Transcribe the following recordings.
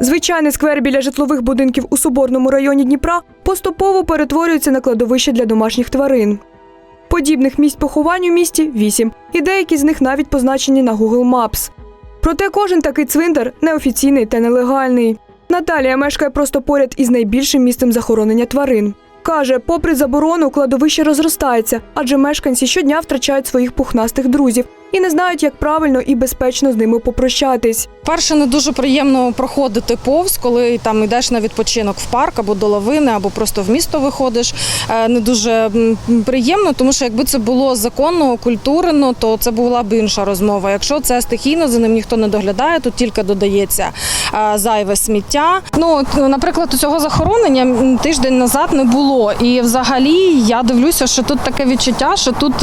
Звичайний сквер біля житлових будинків у Соборному районі Дніпра поступово перетворюється на кладовище для домашніх тварин. Подібних місць поховань у місті вісім, і деякі з них навіть позначені на Google Maps. Проте кожен такий цвинтар неофіційний та нелегальний. Наталія мешкає просто поряд із найбільшим місцем захоронення тварин. Каже, попри заборону, кладовище розростається, адже мешканці щодня втрачають своїх пухнастих друзів і не знають, як правильно і безпечно з ними попрощатись. Перше, не дуже приємно проходити повз, коли там йдеш на відпочинок в парк або до лавини, або просто в місто виходиш. Е, Не дуже приємно, тому що якби це було законно, культурно, то це була б інша розмова. Якщо це стихійно, за ним ніхто не доглядає, тут тільки додається е, зайве сміття. Ну, наприклад, у цього захоронення тиждень назад не було. І взагалі я дивлюся, що тут таке відчуття, що тут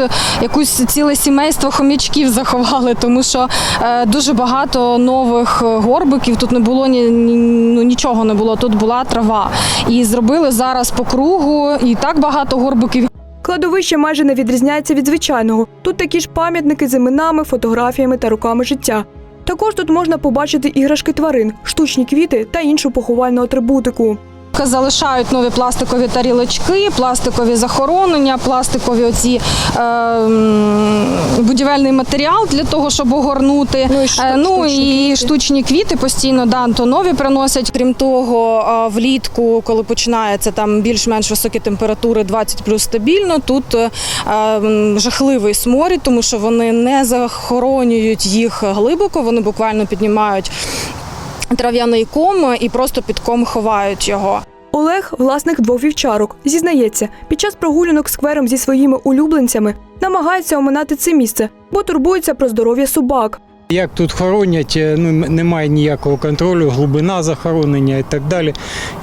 якусь ціле сімейство хомячків заховали, тому що е, дуже багато нових е, горбиків. Тут не було ні, ну, нічого не було. Тут була трава. І зробили зараз по кругу, і так багато горбиків. Кладовище майже не відрізняється від звичайного. Тут такі ж пам'ятники з іменами, фотографіями та руками життя. Також тут можна побачити іграшки тварин, штучні квіти та іншу поховальну атрибутику. Залишають нові пластикові тарілочки, пластикові захоронення, пластикові оці е, будівельний матеріал для того, щоб огорнути. Ну і Е, ну штучні і квіти. штучні квіти постійно да, то нові приносять. Крім того, е, влітку, коли починається там більш-менш високі температури, 20 плюс стабільно, тут е, жахливий сморід, тому що вони не захоронюють їх глибоко, вони буквально піднімають трав'яний ком і просто під ком ховають його. Олег, власник двох вівчарок, зізнається, під час прогулянок сквером зі своїми улюбленцями намагається оминати це місце, бо турбується про здоров'я собак. Як тут хоронять, е, ну, немає ніякого контролю, глибина захоронення і так далі.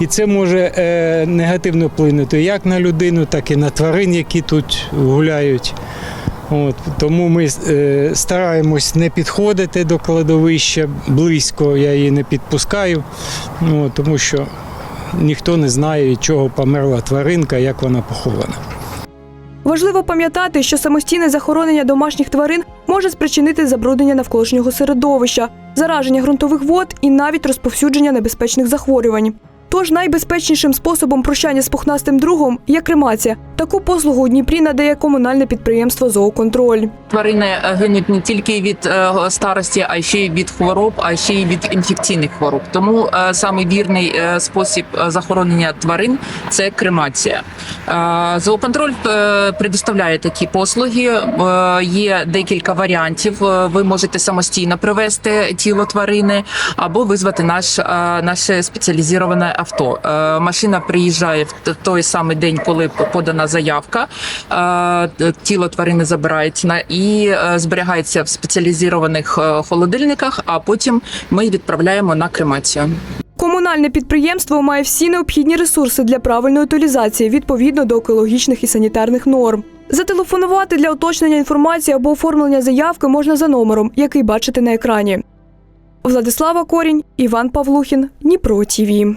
І це може е, негативно вплинути як на людину, так і на тварин, які тут гуляють. От, тому ми е, стараємось не підходити до кладовища близько, я її не підпускаю, ну, тому що ніхто не знає, від чого померла тваринка, як вона похована. Важливо пам'ятати, що самостійне захоронення домашніх тварин може спричинити забруднення навколишнього середовища, зараження ґрунтових вод і навіть розповсюдження небезпечних захворювань. Тож найбезпечнішим способом прощання з пухнастим другом є кремація. Таку послугу у Дніпрі надає комунальне підприємство Зооконтроль. Тварини е, гинуть не тільки від е, старості, а ще й від хвороб, а ще й від інфекційних хвороб. Тому е, саме вірний спосіб захоронення тварин це кремація. Зооконтроль предоставляє такі послуги. Є декілька варіантів. Ви можете самостійно привезти тіло тварини або визвати наш наше спеціалізоване авто. Машина приїжджає в той самий день, коли подана заявка. Е, Тіло тварини забирають на і е, зберігається в спеціалізованих е, холодильниках. А потім ми відправляємо на кремацію. Комунальне підприємство має всі необхідні ресурси для правильної утилізації відповідно до екологічних і санітарних норм. Зателефонувати для уточнення інформації або оформлення заявки можна за номером, який бачите на екрані. Владислава Корінь, Іван Павлухін, Дніпро ТІВІ.